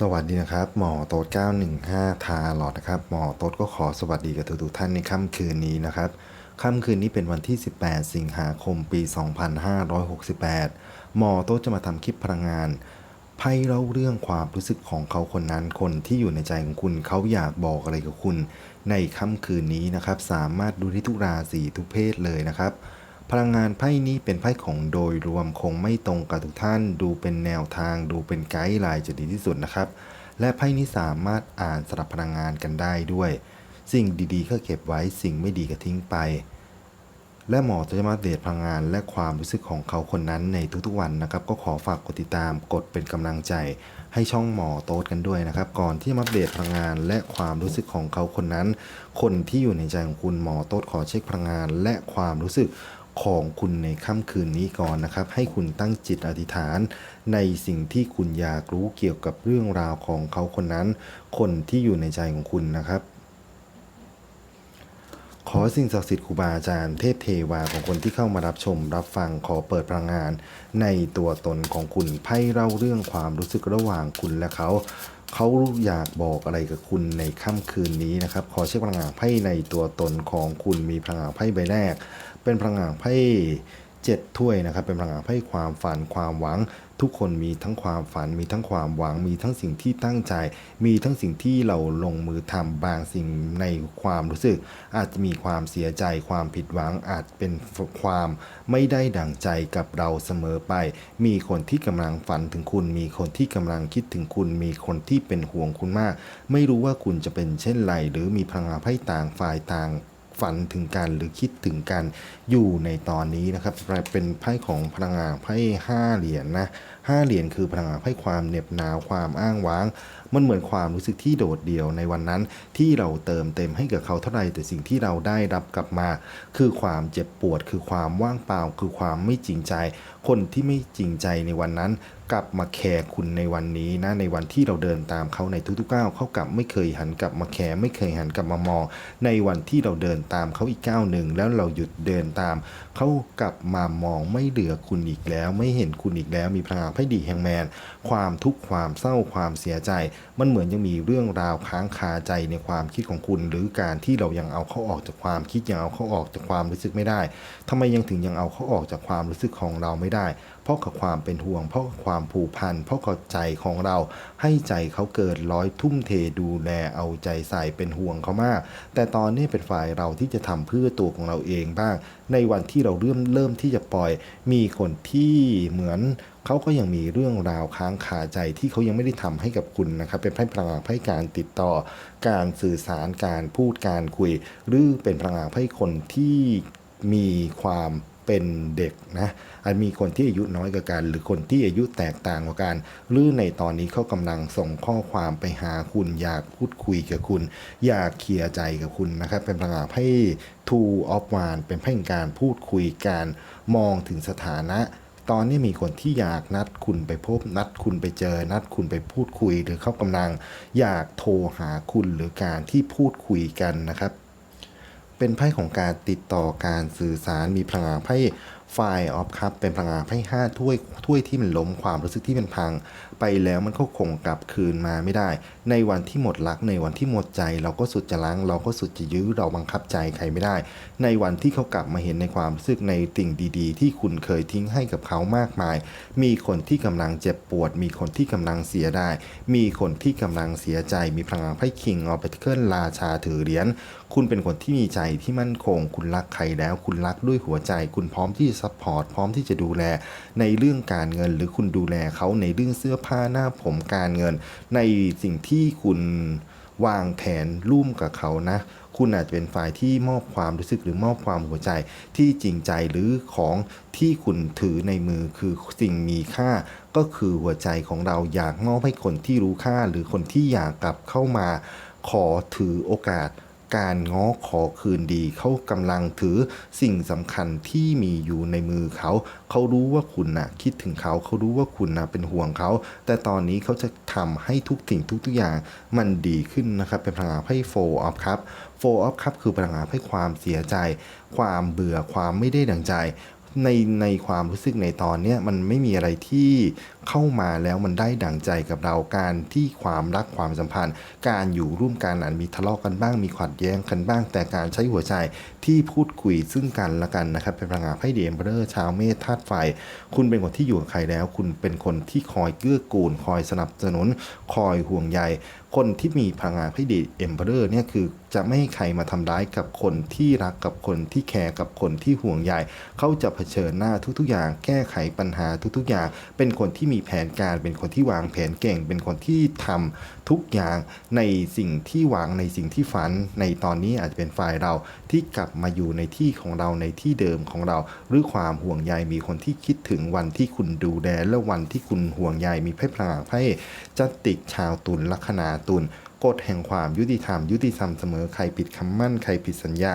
สวัสดีนะครับหมอโต๊ด915 ทาหลอดนะครับหมอโต๊ดก็ขอสวัสดีกับทุกๆท่านในค่ำคืนนี้นะครับค่ำคืนนี้เป็นวันที่ 18 สิงหาคมปี 2568 หมอโต๊ดจะมาทำคลิปพลังงานไพ่เล่าเรื่องความรู้สึกของเขาคนนั้นคนที่อยู่ในใจของคุณเขาอยากบอกอะไรกับคุณ ในค่ำคืนนี้นะครับ สามารถดูได้ทุกราศีทุกเพศเลยนะครับ พลังงานไพ่นี้เป็นไพ่ของโดยรวมคงไม่ตรงกับทุกท่าน ดูเป็นแนวทาง ดูเป็นไกด์ไลน์จะดีที่สุดนะครับ และไพ่นี้สามารถอ่านสลับพลังงานกันได้ด้วย สิ่งดีๆก็เก็บไว้สิ่งไม่ดีก็ทิ้งไป และหมอจะมาอัปเดตพลังงานและความรู้สึกของเขาคนนั้นในทุกๆวันนะครับ ก็ขอฝากกดติดตามกดเป็นกำลังใจ ให้ช่องหมอโต๊ดกันด้วยนะครับ ก่อนที่จะมาอัปเดตพลังงานและความรู้สึกของเขาคนนั้น คนที่อยู่ในใจของคุณหมอโต๊ดขอเช็คพลังงาน และความรู้สึก ของคุณในค่ำคืนนี้ก่อนนะครับ ให้คุณตั้งจิตอธิษฐาน ในสิ่งที่คุณอยากรู้เกี่ยวกับเรื่องราวของเขาคนนั้น คนที่อยู่ในใจของคุณนะครับ ขอสิ่งศักดิ์สิทธิ์ครูบาอาจารย์เทพเทวาของคนที่เข้ามารับชม รับฟังขอเปิดพลังงาน ในตัวตนของคุณไพ่เล่าเรื่องความรู้สึกระหว่างคุณและเขาเขาอยากบอกอะไรกับคุณในค่ำคืนนี้นะครับ ขอเช็คพลังงานไพ่ในตัวตนของคุณมีพลังงานไพ่ใบแรก เป็นพลังงานไพ่เจ็ดถ้วยนะครับ เป็นพลังงานไพ่ความฝันความหวัง ทุกคนมีทั้งความฝัน มีทั้งความหวัง มีทั้งสิ่งที่ตั้งใจ มีทั้งสิ่งที่เราลงมือทำบางสิ่งในความรู้สึก อาจจะมีความเสียใจ ความผิดหวัง อาจเป็นความไม่ได้ดั่งใจกับเราเสมอไป มีคนที่กำลังฝันถึงคุณ มีคนที่กำลังคิดถึงคุณ มีคนที่เป็นห่วงคุณมาก ไม่รู้ว่าคุณจะเป็นเช่นไร หรือมีพลังงานไพ่ต่างฝ่ายต่าง ฝันถึงกันหรือคิดถึงกันอยู่ในตอนนี้นะครับเป็นไพ่ของพลังงานไพ่ห้าเหรียญนะห้าเหรียญคือพลังงานไพ่ความเหน็บหนาวความอ้างว้าง มันเหมือนความรู้สึกที่โดดเดี่ยวในวันนั้น ที่เราเติมเต็มให้กับเขาเท่าไหร่แต่สิ่งที่เราได้รับกลับมา คือความเจ็บปวด คือความว่างเปล่า คือความไม่จริงใจ คนที่ไม่จริงใจในวันนั้นกลับมาแคร์คุณในวันนี้นะในวันที่เราเดินตามเขาในทุกๆก้าวเขากลับไม่เคยหันกลับมาแคร์ไม่เคยหันกลับมามองในวันที่เราเดินตามเขาอีกก้าวหนึ่งแล้วเราหยุดเดินตามเขากลับมามองไม่เหลือคุณอีกแล้ว ไม่เห็นคุณอีกแล้วมีพลังงานไพ่ดีแฮงแมน ความทุกข์ความเศร้าความเสียใจ มันเหมือนยังมีเรื่องราวค้างคาใจในความคิดของคุณ หรือการที่เรายังเอาเขาออกจากความคิดยังเอาเขาออกจากความรู้สึกไม่ได้ทำไมยังถึงยังเอาเขาออกจากความรู้สึกของเราไม่ได้ เพราะกับความเป็นห่วง เพราะกับความผูกพัน เพราะกับใจของเราให้ใจเขาเกิดร้อยทุ่มเทดูแลเอาใจใส่เป็นห่วงเขามาก แต่ตอนนี้เป็นฝ่ายเราที่จะทำเพื่อตัวของเราเองบ้าง ในวันที่เราเริ่มเริ่มที่จะปล่อย มีคนที่เหมือนเขาก็ยังมีเรื่องราวค้างคาใจที่เขายังไม่ได้ทำให้กับคุณนะครับ เป็นไพ่พลังงานไพ่การติดต่อ การสื่อสารการพูดการคุย หรือเป็นพลังงานไพ่คนที่มีความ เป็นเด็กนะอาจมีคนที่อายุน้อยกว่ากัน หรือคนที่อายุแตกต่างกว่ากันหรือในตอนนี้เขากำลังส่งข้อความไปหาคุณ อยากพูดคุยกับคุณ อยากเคลียร์ใจกับคุณนะครับ เป็นพลังงานไพ่ two of one เป็นไพ่แห่งการพูดคุยการมองถึงสถานะตอนนี้มีคนที่อยากนัดคุณไปพบนัดคุณไปเจอ นัดคุณไปพูดคุย หรือเขากำลังอยากโทรหาคุณหรือการที่พูดคุยกันนะครับ เป็นไพ่ของการติดต่อการสื่อสารมีพลังงานไพ่ ไฟออฟคัพเป็นพลังงานไพ่ห้าถ้วยถ้วยที่มันล้มความรู้สึกที่มันพัง ไปแล้วมันก็คงกลับคืนมาไม่ได้ ในวันที่หมดรักในวันที่หมดใจ เราก็สุดจะล้างเราก็สุดจะยื้อเราบังคับใจใครไม่ได้ ในวันที่เขากลับมาเห็นในความรู้สึกในสิ่งดีๆ ที่คุณเคยทิ้งให้กับเขามากมาย มีคนที่กำลังเจ็บปวด มีคนที่กำลังเสียได้ มีคนที่กำลังเสียใจ มีพลังงานไพ่คิงออปเปเคิลราชาถือเหรียญคุณเป็นคนที่มีใจที่มั่นคง คุณรักใครแล้ว คุณรักด้วยหัวใจ คุณพร้อมที่จะซัพพอร์ตพร้อมที่จะดูแลในเรื่องการเงิน หรือคุณดูแลเขาในเรื่องเสื้อผ้าหน้าผมการเงิน ในสิ่งที่คุณวางแผนร่วมกับเขานะ คุณอาจจะเป็นฝ่ายที่มอบความรู้สึกหรือมอบความหัวใจที่จริงใจหรือของที่คุณถือในมือคือสิ่งมีค่า ก็คือหัวใจของเราอยากมอบให้คนที่รู้ค่า หรือคนที่อยากกลับเข้ามา ขอถือโอกาส การง้อขอคืนดี เขากำลังถือสิ่งสำคัญที่มีอยู่ในมือเขา เขารู้ว่าคุณนะคิดถึงเขา เขารู้ว่าคุณนะเป็นห่วงเขา แต่ตอนนี้เขาจะทำให้ทุกสิ่งทุกทุกอย่างมันดีขึ้นนะครับ เป็นพลังงานไพ่โฟออฟครับโฟออฟครับคือพลังงานไพ่ความเสียใจ ความเบื่อความไม่ได้ดังใจ ในในความรู้สึกในตอนเนี้ยมันไม่มีอะไรที่เข้ามาแล้วมันได้ดั่งใจกับเราการที่ความรักความสัมพันธ์ การอยู่ร่วมกันอาจมีทะเลาะกันบ้างมีขัดแย้งกันบ้าง แต่การใช้หัวใจที่พูดคุยซึ่งกันและกันนะครับ เป็นพลังงานไพ่เดียมเบอร์ชาวเมธาตุไฟ คุณเป็นคนที่อยู่กับใครแล้ว คุณเป็นคนที่คอยเกื้อกูล คอยสนับสนุน คอยห่วงใยคนที่มีพลังงานไพ่ดีเอ็มเบอร์เนี่ยคือจะไม่ให้ใครมาทำร้ายกับคนที่รักกับคนที่แคร์กับคนที่ห่วงใยเขาจะเผชิญหน้าทุกๆ อย่าง แก้ไขปัญหาทุกๆ อย่าง เป็นคนที่มีแผนการ เป็นคนที่วางแผนเก่ง เป็นคนที่ทำ ทุกอย่างในสิ่งที่หวังในสิ่งที่ฝัน ในตอนนี้อาจจะเป็นฝ่ายเราที่กลับมาอยู่ในที่ของเราในที่เดิมของเรา หรือความห่วงใยมีคนที่คิดถึงวันที่คุณดูแลและวันที่คุณห่วงใยมีไพ่พลังไพ่จัตติกชาวตุลลัคนาตุล กฎแห่งความยุติธรรม ยุติธรรมเสมอใครผิดคำมั่น ใครผิดสัญญา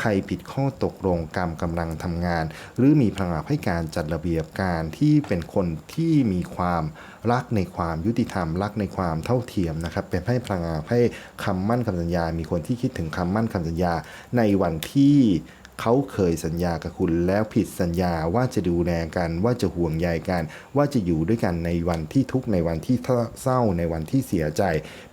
ใครผิดข้อตกลงกรรมกำลังทำงาน หรือมีพลังให้การจัดระเบียบการที่เป็นคนที่มีความรักในความยุติธรรม รักในความเท่าเทียมนะครับ เป็นให้พลังให้คำมั่นคำสัญญา มีคนที่คิดถึงคำมั่นคำสัญญาในวันที่ เขาเคยสัญญากับคุณแล้วผิดสัญญาว่าจะดูแลกันว่าจะห่วงใยกัน ว่าจะอยู่ด้วยกันในวันที่ทุกข์ในวันที่เศร้าในวันที่เสียใจ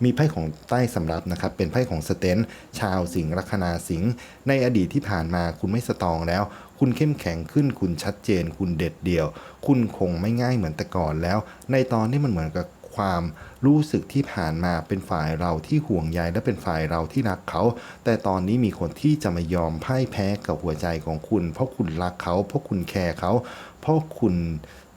มีไพ่ของใต้สำรับนะครับ เป็นไพ่ของสเตนชาวสิงห์ลัคนาสิงห์ในอดีตที่ผ่านมาคุณไม่สตองแล้ว คุณเข้มแข็งขึ้นคุณชัดเจน คุณเด็ดเดี่ยว คุณคงไม่ง่ายเหมือนแต่ก่อนแล้ว ในตอนนี้มันเหมือนกับความ รู้สึกที่ผ่านมาเป็นฝ่ายเราที่ห่วงใยและเป็นฝ่ายเราที่รักเขา แต่ตอนนี้มีคนที่จะมายอมพ่ายแพ้กับหัวใจของคุณ เพราะคุณรักเขา เพราะคุณแคร์เขา เพราะคุณ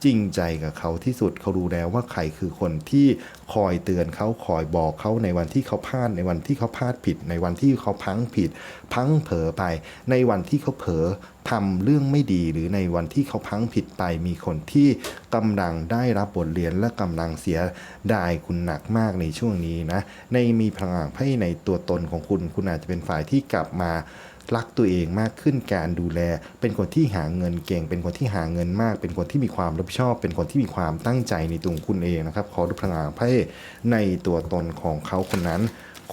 จริงใจกับเขาที่สุดเขารู้แล้วว่าใครคือคนที่คอยเตือนเขาคอยบอกเขาในวันที่เขาพลาดในวันที่เขาพลาดผิด ในวันที่เขาพังผิด พังเผลอไป ในวันที่เขาเผลอทำเรื่องไม่ดีหรือในวันที่เขาพังผิดไปมีคนที่กำลังได้รับบทเรียนและกำลังเสียดายคุณหนักมากในช่วงนี้นะในมีพลังให้ในตัวตนของคุณ คุณอาจจะเป็นฝ่ายที่กลับมา รักตัวเองมากขึ้นการดูแล เป็นคนที่หาเงินเก่ง เป็นคนที่หาเงินมาก เป็นคนที่มีความรับผิดชอบ เป็นคนที่มีความตั้งใจในตัวคุณเองนะครับขอดูพลังไพ่ในตัวตนของเขาคนนั้น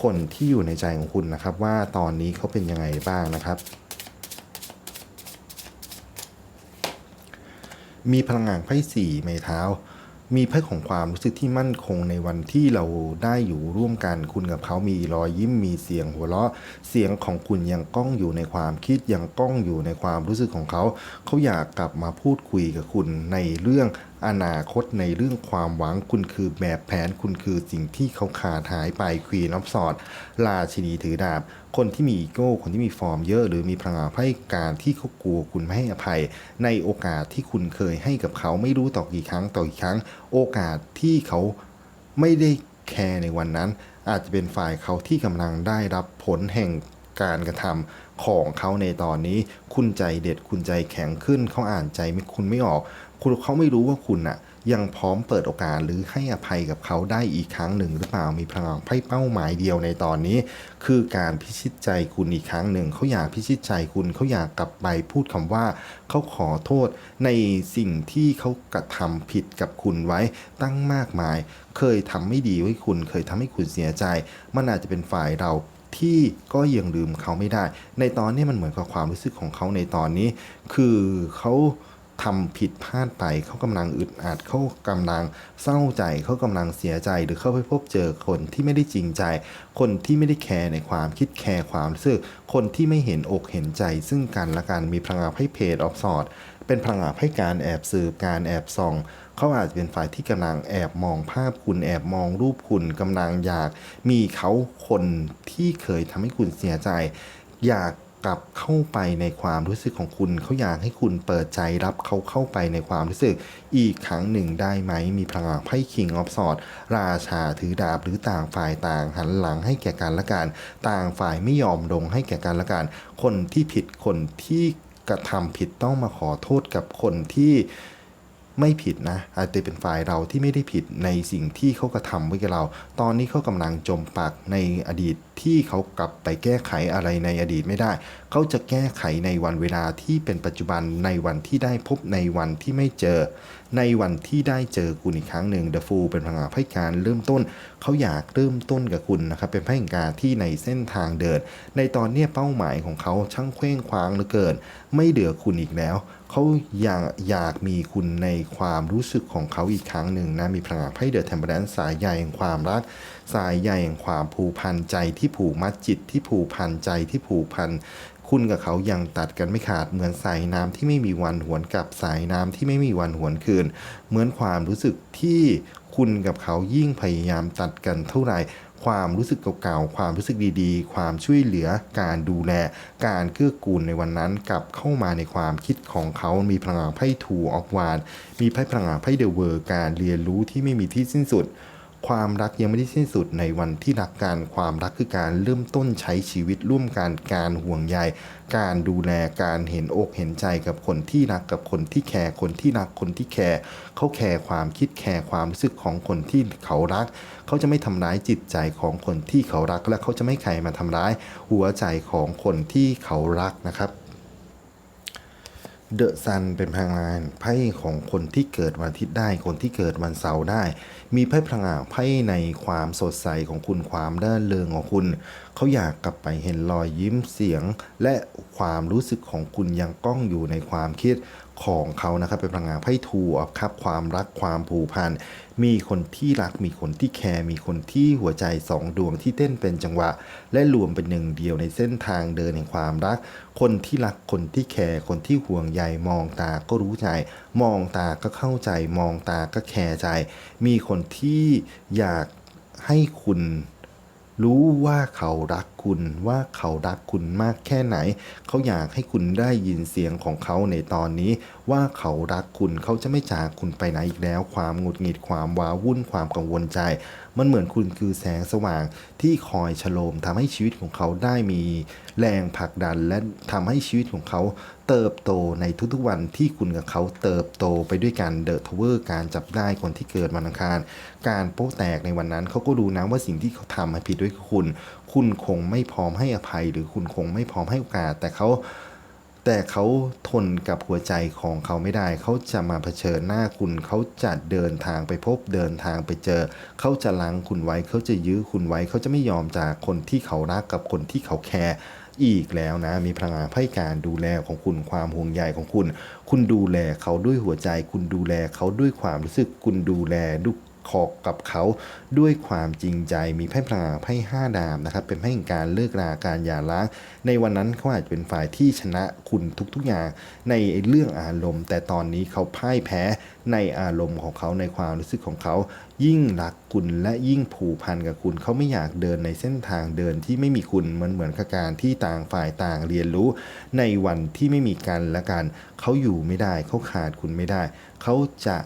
คนที่อยู่ในใจของคุณนะครับ ว่าตอนนี้เขาเป็นยังไงบ้างนะครับมีพลังงานไพ่สี่ไม้เท้า มีเพ่ของความรู้สึกที่มั่นคงในวันที่เราได้อยู่ร่วมกันคุณกับเขามีรอยยิ้มมีเสียงหัวเราะ เสียงของคุณยังก้องอยู่ในความคิดยังก้องอยู่ในความรู้สึกของเขา เขาอยากกลับมาพูดคุยกับคุณในเรื่อง อนาคตในเรื่องความหวังคุณคือแบบแผนคุณคือสิ่งที่เขาขาดหายไปควีนอฟสอดราชินีถือดาบ คนที่มีอีโก้ คนที่มีฟอร์มเยอะ หรือมีพลังงานให้การที่เขากลัวคุณไม่ให้อภัย ในโอกาสที่คุณเคยให้กับเขาไม่รู้ต่อกี่ครั้งต่อกี่ครั้ง โอกาสที่เขาไม่ได้แคร์ในวันนั้น อาจจะเป็นฝ่ายเขาที่กำลังได้รับผลแห่งการกระทำของเขาในตอนนี้ คุณใจเด็ดคุณใจแข็งขึ้นเขาอ่านใจไม่คุณไม่ออก คุณเขาไม่รู้ว่าคุณอะยังพร้อมเปิดโอกาสหรือให้อภัยกับเขาได้อีกครั้งหนึ่งหรือเปล่ามีพลังไพ่เป้าหมายเดียวในตอนนี้ คือการพิชิตใจคุณอีกครั้งหนึ่งเขาอยากพิชิตใจคุณเขาอยากกลับไปพูดคำว่าเขาขอโทษในสิ่งที่เขากระทำผิดกับคุณไว้ตั้งมากมาย เคยทำไม่ดีไว้คุณ เคยทำให้คุณเสียใจ มันอาจจะเป็นฝ่ายเราที่ก็ยังลืมเขาไม่ได้ ในตอนนี้มันเหมือนกับความรู้สึกของเขาในตอนนี้ คือเขา ทำผิดพลาดไปเขากำลังอึดอัดเขากำลังเศร้าใจเขากำลังเสียใจ หรือเขาไปพบเจอคนที่ไม่ได้จริงใจ คนที่ไม่ได้แคร์ในความคิดแคร์ความรู้สึกคนที่ไม่เห็นอกเห็นใจ ซึ่งกันและกันมีพลังงานให้เพจออฟสอดเป็นพลังงานให้การแอบสืบการแอบส่องเขาอาจจะเป็นฝ่ายที่กำลังแอบมองภาพคุณแอบมองรูปคุณกำลังอยาก มีเขาคนที่เคยทำให้คุณเสียใจ อยาก กลับเข้าไปในความรู้สึกของคุณเขาอยากให้คุณเปิดใจรับเขาเข้าไปในความรู้สึก อีกครั้งหนึ่งได้ไหม มีพลังไพ่คิงออฟสอดราชาถือดาบหรือต่างฝ่ายต่าง หันหลังให้แก่กันและกัน ต่างฝ่ายไม่ยอมลงให้แก่กันและกัน คนที่ผิดคนที่กระทำผิดต้องมาขอโทษกับคนที่ ไม่ผิดนะอาจจะเป็นฝ่ายเราที่ไม่ได้ผิดในสิ่งที่เขากระทำไว้กับเรา ตอนนี้เขากำลังจมปักในอดีตที่เขากลับไปแก้ไขอะไรในอดีตไม่ได้ เขาจะแก้ไขในวันเวลาที่เป็นปัจจุบันในวันที่ได้พบในวันที่ไม่เจอ ในวันที่ได้เจอคุณอีกครั้งหนึ่ง The Fool เป็นพลังงานให้การเริ่มต้น เขาอยากเริ่มต้นกับคุณนะครับเป็นพลังงานที่ในเส้นทางเดิน ในตอนนี้เป้าหมายของเขาช่างเคว้งคว้างเหลือเกิน ไม่เหลือคุณอีกแล้ว เขาอยากอยากมีคุณในความรู้สึกของเขาอีกครั้งหนึ่งนะ มีพลังงานไพ่เดอะแทมเปอร์แลนสายใยแห่งความรัก สายใยแห่งความผูกพันใจที่ผูกมัดจิตที่ผูกพันใจที่ผูกพันคุณกับเขายังตัดกันไม่ขาดเหมือนสายน้ำที่ไม่มีวันหวนกลับสายน้ำที่ไม่มีวันหวนคืน เหมือนความรู้สึกที่คุณกับเขายิ่งพยายามตัดกันเท่าไหร่ ความรู้สึกเก่าๆ ความรู้สึกดีๆ ความช่วยเหลือ การดูแล การเกื้อกูลในวันนั้นกลับเข้ามาในความคิดของเขามีพลังงานไพ่ทูออกวานมีไพ่พลังงานไพ่เดอะเวอร์การเรียนรู้ที่ไม่มีที่สิ้นสุด ความรักยังไม่ได้สิ้นสุดในวันที่รักกันความรักคือการเริ่มต้นใช้ชีวิตร่วมกันการห่วงใย การดูแลการเห็นอกเห็นใจกับคนที่รักกับคนที่แคร์คนที่รักคนที่แคร์เขาแคร์ความคิดแคร์ความรู้สึกของคนที่เขารัก เขาจะไม่ทำร้ายจิตใจของคนที่เขารัก และเขาจะไม่ใครมาทำร้ายหัวใจของคนที่เขารักนะครับ เดอะซันเป็นพลังงานไพ่ของคนที่เกิดวันอาทิตย์ได้ คนที่เกิดวันเสาร์ได้ มีไพ่พลังงานไพ่ในความสดใสของคุณความด้าเริงของคุณ เขาอยากกลับไปเห็นรอยยิ้มเสียง และความรู้สึกของคุณยังก้องอยู่ในความคิดของเขานะครับเป็นพลังงานไพ่ทูอัพครับความรักความผูกพัน มีคนที่รักมีคนที่แคร์มีคนที่หัวใจสองดวงที่เต้นเป็นจังหวะ และรวมเป็นหนึ่งเดียวในเส้นทางเดินแห่งความรัก คนที่รักคนที่แคร์คนที่ห่วงใยมองตาก็รู้ใจ มองตาก็เข้าใจ มองตาก็แคร์ใจ มีคนที่อยากให้คุณรู้ว่าเขารักคุณว่าเขารักคุณมากแค่ไหน เขาอยากให้คุณได้ยินเสียงของเขาในตอนนี้ ว่าเขารักคุณเขาจะไม่จากคุณไปไหนอีกแล้ว ความหงุดหงิดความว้าวุ่นความกังวลใจ มันเหมือนคุณคือแสงสว่างที่คอยฉโลมทำให้ชีวิตของเขาได้มีแรงผลักดัน และทำให้ชีวิตของเขาเติบโตในทุกๆวันที่คุณกับเขาเติบโตไปด้วยกันเดอะทเวอร์การจับได้คนที่เกิดวันอังคาร การโป๊ะแตกในวันนั้นเขาก็รู้นะว่าสิ่งที่เขาทำผิดด้วยคุณคุณคงไม่พร้อมให้อภัย หรือคุณคงไม่พร้อมให้โอกาส แต่เขาแต่เขาทนกับหัวใจของเขาไม่ได้ เขาจะมาเผชิญหน้าคุณเขาจะเดินทางไปพบเดินทางไปเจอ เขาจะล้างคุณไว้ เขาจะยื้อคุณไว้ เขาจะไม่ยอมจากคนที่เขารักกับคนที่เขาแคร์อีกแล้วนะ มีพลังงานไพ่การดูแลของคุณความห่วงใยของคุณ คุณดูแลเขาด้วยหัวใจ คุณดูแลเขาด้วยความรู้สึก คุณดูแลดุ ขอกกับเขาด้วยความจริงใจมีไพ่พลังงาไพ่ห้าดาบนะครับ เป็นไพ่แห่งการเลิกราการหย่าร้าง ในวันนั้นเขาอาจจะเป็นฝ่ายที่ชนะคุณทุกๆอย่างในเรื่องอารมณ์ แต่ตอนนี้เขาพ่ายแพ้ในอารมณ์ของเขาในความรู้สึกของเขา ยิ่งรักคุณและยิ่งผูกพันกับคุณเขาไม่อยากเดินในเส้นทางเดินที่ไม่มีคุณเหมือนเหมือนกับการที่ต่างฝ่ายต่างเรียนรู้ในวันที่ไม่มีกันและกัน เขาอยู่ไม่ได้เขาขาดคุณไม่ได้ เขาจะ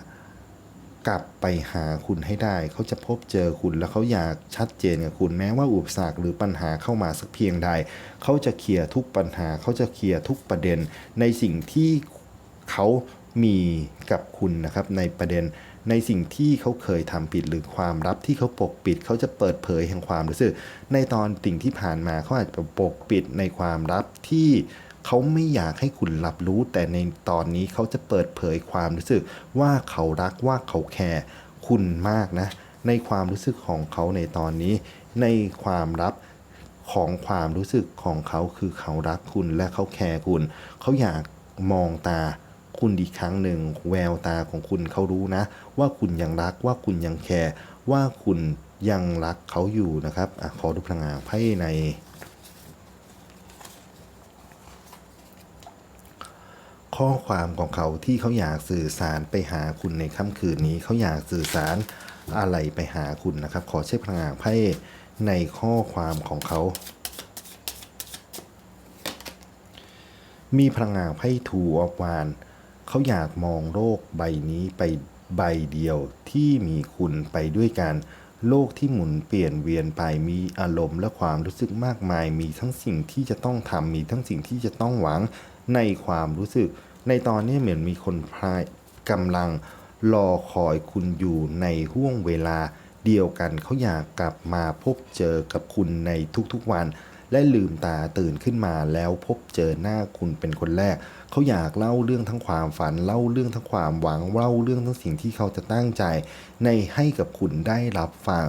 กลับไปหาคุณให้ได้ เขาจะพบเจอคุณแล้วเขาอยากชัดเจนกับคุณแม้ว่าอุปสรรคหรือปัญหาเข้ามาสักเพียงใด เขาจะเคลียร์ทุกปัญหา เขาจะเคลียร์ทุกประเด็น ในสิ่งที่เขามีกับคุณนะครับในประเด็นในสิ่งที่เขาเคยทำผิดหรือความลับที่เขาปกปิด เขาจะเปิดเผยแห่งความรู้สึกในตอนสิ่งที่ผ่านมาเขาอาจจะปกปิดในความลับที่ เขาไม่อยากให้คุณรับรู้ แต่ในตอนนี้เขาจะเปิดเผยความรู้สึกว่าเขารักว่าเขาแคร์คุณมากนะ ในความรู้สึกของเขาในตอนนี้ ในความลับของความรู้สึกของเขาคือเขารักคุณและเขาแคร์คุณ เขาอยากมองตาคุณอีกครั้งหนึ่งแววตาของคุณเขารู้นะ ว่าคุณยังรักว่าคุณยังแคร์ว่าคุณยังรักเขาอยู่นะครับอขอดูพลังงานไพ่ใน ข้อความของเขาที่เขาอยากสื่อสารไปหาคุณในค่ำคืนนี้ เขาอยากสื่อสารอะไรไปหาคุณนะครับ ขอเช็คพลังงานไพ่ในข้อความของเขา มีพลังงานไพ่ทูออฟวานเขาอยากมองโลกใบนี้ไปใบเดียวที่มีคุณไปด้วยกันโลกที่หมุนเปลี่ยนเวียนไปมีอารมณ์และความรู้สึกมากมาย มีทั้งสิ่งที่จะต้องทำมีทั้งสิ่งที่จะต้องหวัง ในความรู้สึก ในตอนนี้เหมือนมีคนพายกำลังรอคอยคุณอยู่ในห่วงเวลาเดียวกันเขาอยากกลับมาพบเจอกับคุณในทุกๆวัน และลืมตาตื่นขึ้นมาแล้วพบเจอหน้าคุณเป็นคนแรก เขาอยากเล่าเรื่องทั้งความฝัน เล่าเรื่องทั้งความหวังเล่าเรื่องทั้งสิ่งที่เขาจะตั้งใจ ในให้กับคุณได้รับฟัง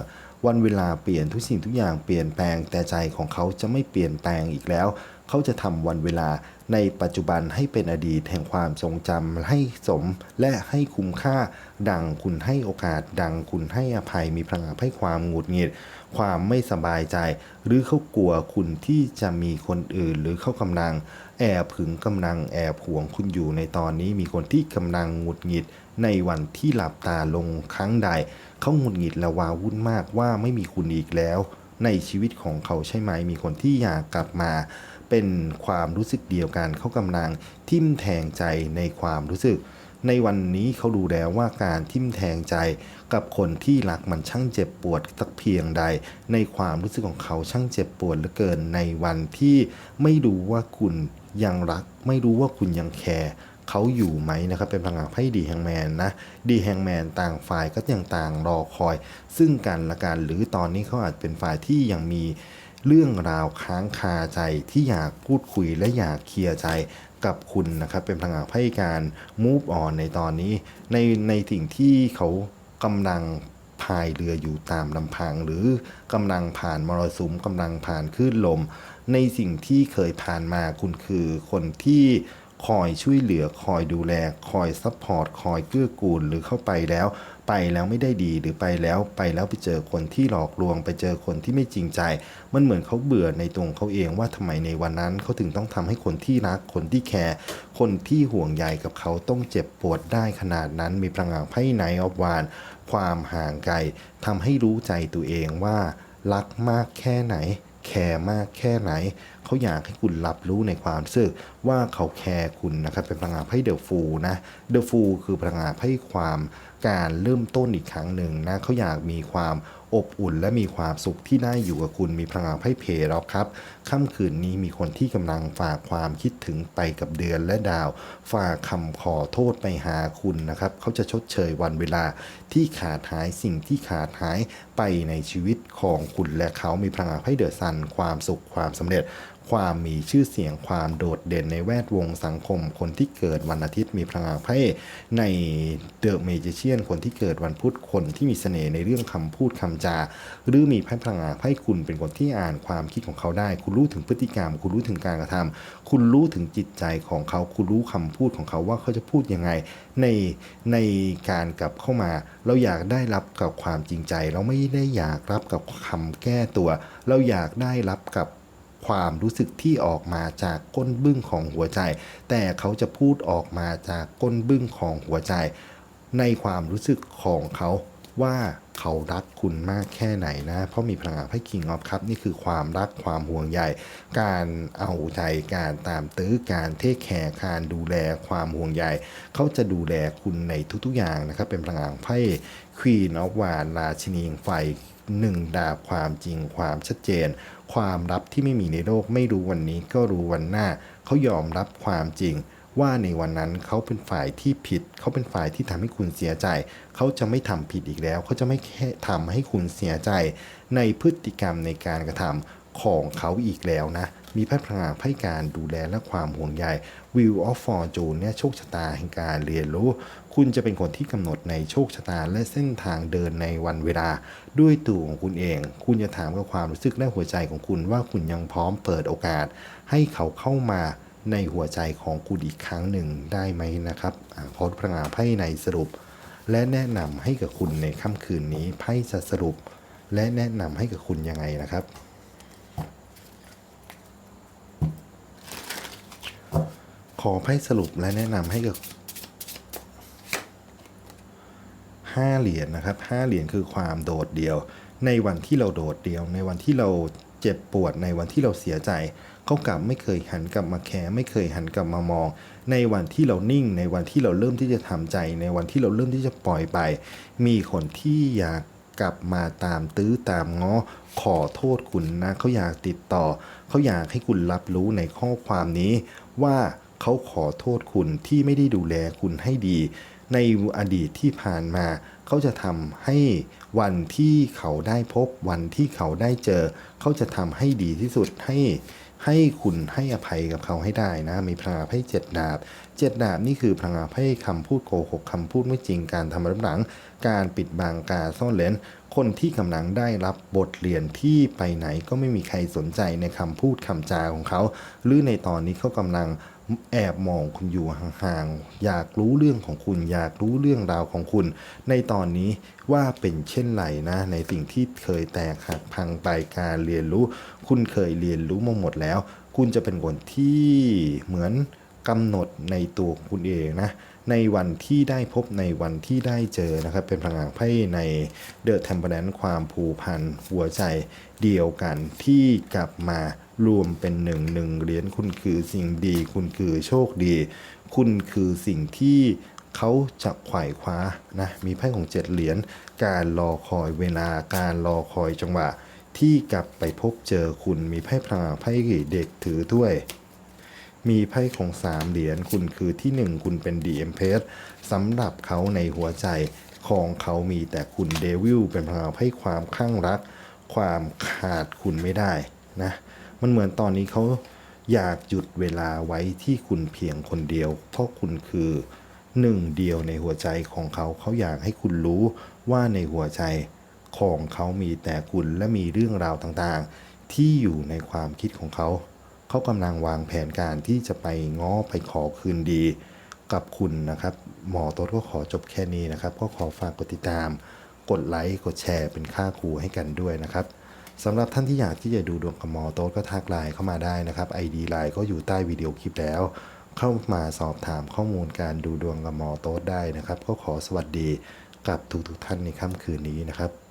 วันเวลาเปลี่ยนทุกสิ่งทุกอย่างเปลี่ยนแปลงแต่ใจของเขาจะไม่เปลี่ยนแปลงอีกแล้ว เขาจะทำวันเวลาในปัจจุบันให้เป็นอดีตแห่งความทรงจำให้สมและให้คุ้มค่า ดังคุณให้โอกาส ดังคุณให้อภัยมีพลังให้ความหงุดหงิด ความไม่สบายใจ หรือเขากลัวคุณที่จะมีคนอื่น หรือเขากำลัง แอบผึงกำลังแอบหวงคุณอยู่ในตอนนี้มีคนที่กำลังหงุดหงิด ในวันที่หลับตาลงครั้งใด เขาหงุดหงิดและวาวุ่นมากว่าไม่มีคุณอีกแล้ว ในชีวิตของเขาใช่ไหมมีคนที่อยากกลับมา เป็นความรู้สึกเดียวกันเขากำลังทิมแทงใจในความรู้สึก ในวันนี้เขาดูแล้วว่าการทิมแทงใจกับคนที่รักมันช่างเจ็บปวดสักเพียงใด ในความรู้สึกของเขาช่างเจ็บปวดเหลือเกินในวันที่ไม่รู้ว่าคุณยังรัก ไม่รู้ว่าคุณยังแคร์ เขาอยู่ไหมนะครับ เป็นพลังงานไพ่ดีแฮงแมนนะดีแฮงแมนต่างฝ่ายก็ยังต่างรอคอย ซึ่งกันและกันหรือตอนนี้เขาอาจเป็นฝ่ายที่ยังมีเรื่องราวค้างคาใจที่อยากพูดคุยและอยากเคลียร์ใจกับคุณนะครับ เป็นพลังงานให้การ move on ในตอนนี้ ในในสิ่งที่เขากำลังพายเรืออยู่ตามลำพัง หรือกำลังผ่านมรสุมกำลังผ่านคลื่นลม ในสิ่งที่เคยผ่านมาคุณคือคนที่ คอยช่วยเหลือคอยดูแล คอยซัพพอร์ตคอยเกื้อกูลหรือเข้าไปแล้ว ไปแล้วไม่ได้ดีหรือไปแล้วไปแล้วไปเจอคนที่หลอกลวง ไปเจอคนที่ไม่จริงใจ มันเหมือนเขาเบื่อในตรงเขาเองว่าทำไมในวันนั้นเขาถึงต้องทำให้คนที่รักคนที่แคร์คนที่ห่วงใยกับเขาต้องเจ็บปวดได้ขนาดนั้น มีพลังงานไพ่ไนออฟวานความห่างไกลทำให้รู้ใจตัวเองว่ารักมากแค่ไหน แคร์มากแค่ไหน เขาอยากให้คุณรับรู้ในความรู้สึกว่าเขาแคร์คุณนะครับเป็นพลังงานไพ่เดอะฟูนะเดอะฟูคือพลังงานไพ่ความการเริ่มต้นอีกครั้งหนึ่งนะเขาอยากมีความ อบอุ่นและมีความสุขที่ได้อยู่กับคุณมีพลังงานไพ่เพลแล้วครับค่ำคืนนี้มีคนที่กำลังฝากความคิดถึงไปกับเดือนและดาว ฝากคำขอโทษไปหาคุณนะครับ เขาจะชดเชยวันเวลาที่ขาดหายสิ่งที่ขาดหายไปในชีวิตของคุณและเขามีพลังงานไพ่เดือดสันความสุขความสำเร็จ ความมีชื่อเสียงความโดดเด่นในแวดวงสังคม คนที่เกิดวันอาทิตย์มีพลังงานไพ่ในเดอะเมจิเชียนคนที่เกิดวันพุธคนที่มีเสน่ห์ในเรื่องคำพูดคำจา หรือมีไพ่พลังงานไพ่คุณเป็นคนที่อ่านความคิดของเขาได้ คุณรู้ถึงพฤติกรรม คุณรู้ถึงการกระทำคุณรู้ถึงจิตใจของเขา คุณรู้คำพูดของเขาว่าเขาจะพูดยังไงในในการกลับเข้ามา เราอยากได้รับกับความจริงใจ เราไม่ได้อยากรับกับคำแก้ตัว เราอยากได้รับกับ ความรู้สึกที่ออกมาจากก้นบึ้งของหัวใจ แต่เขาจะพูดออกมาจากก้นบึ้งของหัวใจ ในความรู้สึกของเขาว่าเขารักคุณมากแค่ไหนนะ เพราะมีพลังงานไพ่ King of Cup นี่คือความรักความห่วงใยการเอาใจการตามตื้อการเทคแคร์การดูแลความห่วงใยเขาจะดูแลคุณในทุกๆอย่างนะครับ เป็นพลังงานไพ่ Queen of Wands ราชินีงไฟหนึ่งดาบความจริงความชัดเจน ความลับที่ไม่มีในโลกไม่รู้วันนี้ก็รู้วันหน้า เขายอมรับความจริง ว่าในวันนั้นเขาเป็นฝ่ายที่ผิด เขาเป็นฝ่ายที่ทำให้คุณเสียใจ เขาจะไม่ทำผิดอีกแล้ว เขาจะไม่แค่ทำให้คุณเสียใจ ในพฤติกรรมในการกระทำ ของเขาอีกแล้วนะ มีพัฒนาให้การดูแลและความห่วงใย Wheel of Fortune เนี่ยโชคชะตาแห่งการเรียนรู้ คุณจะเป็นคนที่กำหนดในโชคชะตาและเส้นทางเดินในวันเวลา ด้วยตัวของคุณเอง คุณจะถามกับความรู้สึกและหัวใจของคุณว่าคุณยังพร้อมเปิดโอกาส ให้เขาเข้ามาในหัวใจของคุณอีกครั้งหนึ่งได้ไหมนะครับอขอพลังาไพ่ในสรุป และแนะนำให้กับคุณในค่ำคืนนี้ไพ่จะสรุป และแนะนำให้กับคุณยังไงนะครับ อไพ่สรุปและแนะนำให้กับห้าเหรียญนะครับห้าเหรียญคือความโดดเดี่ยว ในวันที่เราโดดเดี่ยว ในวันที่เราเจ็บปวดในวันที่เราเสียใจเขากลับไม่เคยหันกลับมาแคร์ไม่เคยหันกลับมามอง ในวันที่เรานิ่ง ในวันที่เราเริ่มที่จะทำใจ ในวันที่เราเริ่มที่จะปล่อยไป มีคนที่อยากกลับมาตามตื้อตามง้อขอโทษคุณนะเขาอยากติดต่อเขาอยากให้คุณรับรู้ในข้อความนี้ว่า เขาขอโทษคุณที่ไม่ได้ดูแลคุณให้ดี ในอดีตที่ผ่านมา เขาจะทำให้วันที่เขาได้พบวันที่เขาได้เจอ เขาจะทำให้ดีที่สุดให้ให้คุณให้อภัยกับเขาให้ได้นะ มีพลังงานไพ่เจ็ดดาบเจ็ดดาบนี่คือพลังงานไพ่คำพูดโกหกคำพูดไม่จริงการทำรับหลัง การปิดบังการซ่อนเลนคนที่กำลังได้รับบทเรียนที่ไปไหนก็ไม่มีใครสนใจในคำพูดคำจาของเขา หรือในตอนนี้เขากำลัง แอบมองคุณอยู่ห่างๆ อยากรู้เรื่องของคุณ อยากรู้เรื่องราวของคุณ ในตอนนี้ว่าเป็นเช่นไรนะ ในสิ่งที่เคยแตกหักพังไปการเรียนรู้ คุณเคยเรียนรู้มาหมดแล้ว คุณจะเป็นคนที่เหมือนกำหนดในตัวคุณเองนะ ในวันที่ได้พบในวันที่ได้เจอนะครับ เป็นพลังงานไพ่ในเดอะ e ทม p ป r น n ความผูกพันหัวใจเดียวกันที่กลับมา รวมเป็นหนึ่งหนึ่งเหรียญคุณคือสิ่งดี คุณคือโชคดี คุณคือสิ่งที่เขาจะไขว่คว้านะมีไพ่ของเจ็ดเหรียญการรอคอยเวลาการรอคอยจังหวะ ที่กลับไปพบเจอคุณมีไพ่พลาไพ่เด็กถือถ้วยมีไพ่ของสามเหรียญคุณคือที่หนึ่งคุณเป็นดีเอ็มเพสสำหรับเขาในหัวใจของเขามีแต่คุณเดวิลเป็นพลังไพ่ความข้างรัก ความขาดคุณไม่ได้นะ มันเหมือนตอนนี้เขาอยากหยุดเวลาไว้ที่คุณเพียงคนเดียว เพราะคุณคือหนึ่งเดียวในหัวใจของเขาเขาอยากให้คุณรู้ว่าในหัวใจของเขามีแต่คุณและมีเรื่องราวต่างๆ ที่อยู่ในความคิดของเขา เขากำลังวางแผนการที่จะไปง้อไปขอคืนดี กับคุณนะครับ หมอต๊ดก็ขอจบแค่นี้นะครับ ก็ขอฝากกดติดตาม กดไลค์กดแชร์เป็นค่าครูให้กันด้วยนะครับ สำหรับท่านที่อยากที่จะดูดวงกับหมอโต๊ดก็ทักไลน์เข้ามาได้นะครับ ID ไลน์ก็อยู่ใต้วิดีโอคลิปแล้ว เข้ามาสอบถามข้อมูลการดูดวงกับหมอโต๊ดได้นะครับ ก็ขอสวัสดีกับทุกๆท่านในค่ำคืนนี้นะครับ